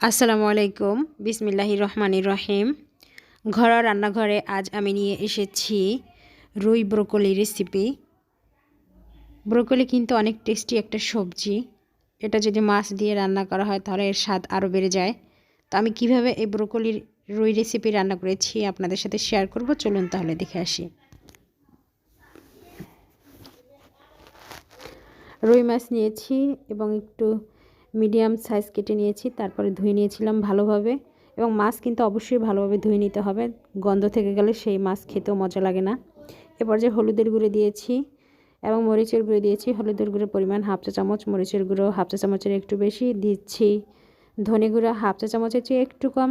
আসসালামু আলাইকুম। বিসমিল্লাহি রহমানির রহিম। ঘরোয়া রান্নাঘরে আজ আমি নিয়ে এসেছি রুই ব্রোকলি রেসিপি। ব্রোকলি কিন্তু অনেক টেস্টি একটা সবজি। এটা যদি মাছ দিয়ে রান্না করা হয় তাহলে এর স্বাদ আরও বেড়ে যায়। তো আমি কীভাবে এই ব্রোকলির রুই রেসিপি রান্না করেছি আপনাদের সাথে শেয়ার করব, চলুন তাহলে দেখে আসি। রুই মাছ নিয়েছি এবং একটু মিডিয়াম সাইজ কেটে নিয়েছি, তারপরে ধুয়ে নিয়েছিলাম ভালোভাবে এবং মাছ কিন্তু অবশ্যই ভালোভাবে ধুয়ে নিতে হবে। গন্ধ থেকে গেলে সেই মাছ খেতেও মজা লাগে না। এরপর যে হলুদের গুঁড়ো দিয়েছি এবং মরিচের গুঁড়ো দিয়েছি। হলুদের গুঁড়োর পরিমাণ হাফ চা চামচ, মরিচের গুঁড়ো হাফ চা চামচের একটু বেশি দিচ্ছি। ধনে গুঁড়ো হাফ চা চামচের চেয়ে একটু কম।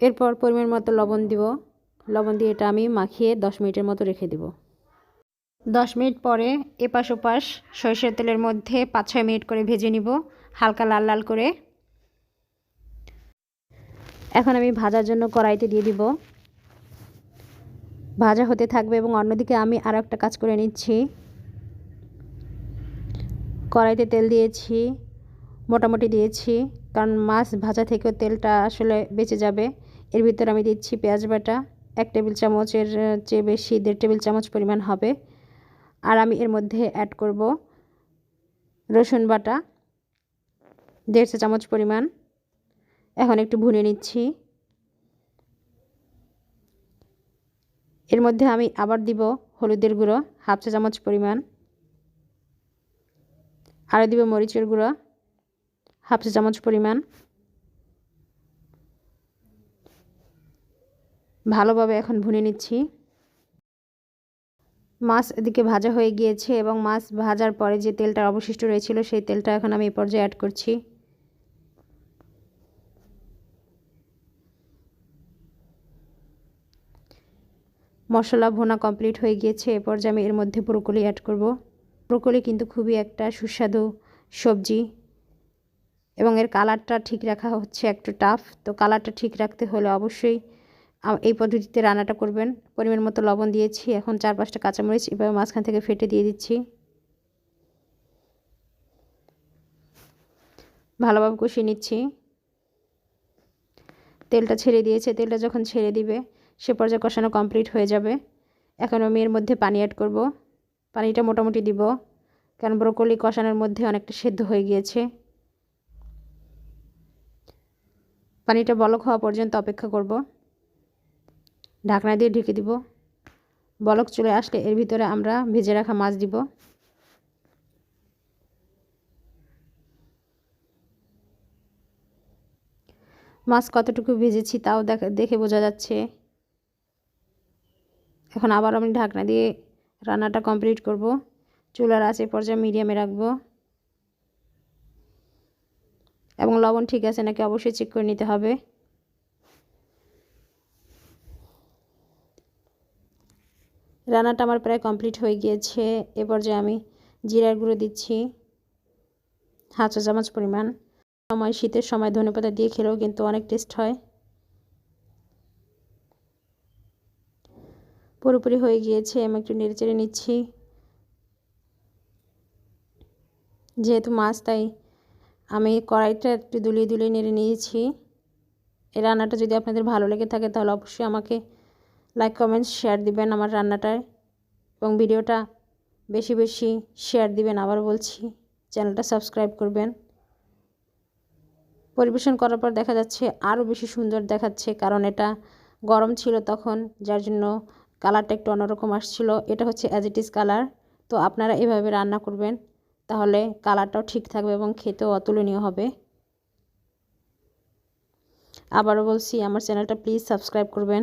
এরপর পরিমাণ মতো লবণ দিব। লবণ দিয়ে এটা আমি মাখিয়ে দশ মিনিটের মতো রেখে দেবো। দশ মিনিট পরে এপাশ ওপাশ সরিষার তেলের মধ্যে পাঁচ ছয় মিনিট করে ভেজে নিব, হালকা লাল লাল করে। এখন আমি ভাজার জন্য কড়াইতে দিয়ে দিব। ভাজা হতে থাকবে এবং অন্যদিকে আমি আর একটা কাজ করে নিচ্ছি। কড়াইতে তেল দিয়েছি, মোটামুটি দিয়েছি, কারণ মাছ ভাজা থেকেও তেলটা আসলে বেঁচে যাবে। এর ভিতরে আমি দিচ্ছি পেঁয়াজ বাটা, এক টেবিল চামচের চেয়ে বেশি দেড় টেবিল চামচ পরিমাণ হবে। আর আমি এর মধ্যে অ্যাড করব রসুন বাটা দেড়শো চামচ পরিমাণ। এখন একটু ভুনে নিচ্ছি। এর মধ্যে আমি আবার দিব হলুদের গুঁড়ো, হাফ চা চামচ পরিমাণ। আরও দিব মরিচের গুঁড়ো, হাফ চা চামচ পরিমাণ। ভালোভাবে এখন ভুনে নিচ্ছি। মাছ এদিকে ভাজা হয়ে গিয়েছে এবং মাছ ভাজার পরে যে তেলটা অবশিষ্ট রয়েছিল সেই তেলটা এখন আমি এই পর্যায়ে অ্যাড করছি। মশলা ভোনা কমপ্লিট হয়ে গিয়েছে, এ পর্যায়ে আমি এর মধ্যে ব্রোকলি অ্যাড করব। ব্রোকলি কিন্তু খুবই একটা সুস্বাদু সবজি এবং এর কালারটা ঠিক রাখা হচ্ছে একটু টাফ তো কালারটা ঠিক রাখতে হলে অবশ্যই এই পদ্ধতিতে রান্নাটা করবেন। পরিমাণ মতো লবণ দিয়েছি, এখন চার পাঁচটা কাঁচামরিচ এভাবে মাঝখান থেকে ফেটে দিয়ে দিচ্ছি। ভালোভাবে কষিয়ে নিচ্ছি। তেলটা ছেড়ে দিয়েছে, তেলটা যখন ছেড়ে দিবে, সে পর্যায়ে কষানো কমপ্লিট হয়ে যাবে। এখন আমি এর মধ্যে পানি অ্যাড করব। পানিটা মোটামুটি দিব, কারণ ব্রোকলি কষানোর মধ্যে অনেকটা সেদ্ধ হয়ে গিয়েছে। পানিটা বলক হওয়া পর্যন্ত অপেক্ষা করব। ঢাকনা দিয়ে ঢেকে দিব। বলক চলে আসলে এর ভিতরে আমরা ভেজে রাখা মাছ দিব। মাছ কতটুকু ভেজেছি তাও দেখে বোঝা যাচ্ছে। এখন আবার আমি ঢাকনা দিয়ে রান্নাটা কমপ্লিট করব। চুলার আছে পর্যায়ে মিডিয়ামে রাখব। এবং লবণ ঠিক আছে নাকি অবশ্যই চেক করে নিতে হবে। রান্নাটা আমার প্রায় কমপ্লিট হয়ে গিয়েছে। এ পর্যায়ে আমি জিরার গুঁড়ো দিচ্ছি। হাফ চা চামচ পরিমাণ। সময়, শীতের সময় ধনেপাতা দিয়ে খেলেও কিন্তু অনেক টেস্ট হয়। পুরোপুরি হয়ে গিয়েছে। আমি একটু নেড়ে চেড়ে নিচ্ছি। যেহেতু মাছ, তাই আমি কড়াইটা একটু দুলিয়ে দুলিয়ে নেড়ে নিয়েছি। এই রান্নাটা যদি আপনাদের ভালো লেগে থাকে, তাহলে অবশ্যই আমাকে লাইক কমেন্টস শেয়ার দিবেন আমার রান্নাটায়। এবং ভিডিওটা বেশি বেশি শেয়ার দিবেন আবার বলছি, চ্যানেলটা সাবস্ক্রাইব করবেন। পরিবেশন করার পর দেখা যাচ্ছে আরও বেশি সুন্দর দেখাচ্ছে, কারণ এটা গরম ছিল তখন, যার জন্য কালারটা একটু অন্যরকম আসছিল। এটা হচ্ছে অ্যাজ ইট ইজ কালার তো আপনারা এভাবে রান্না করবেন, তাহলে কালারটাও ঠিক থাকবে এবং খেতেও অতুলনীয় হবে। আবারও বলছি, আমার চ্যানেলটা প্লিজ সাবস্ক্রাইব করবেন।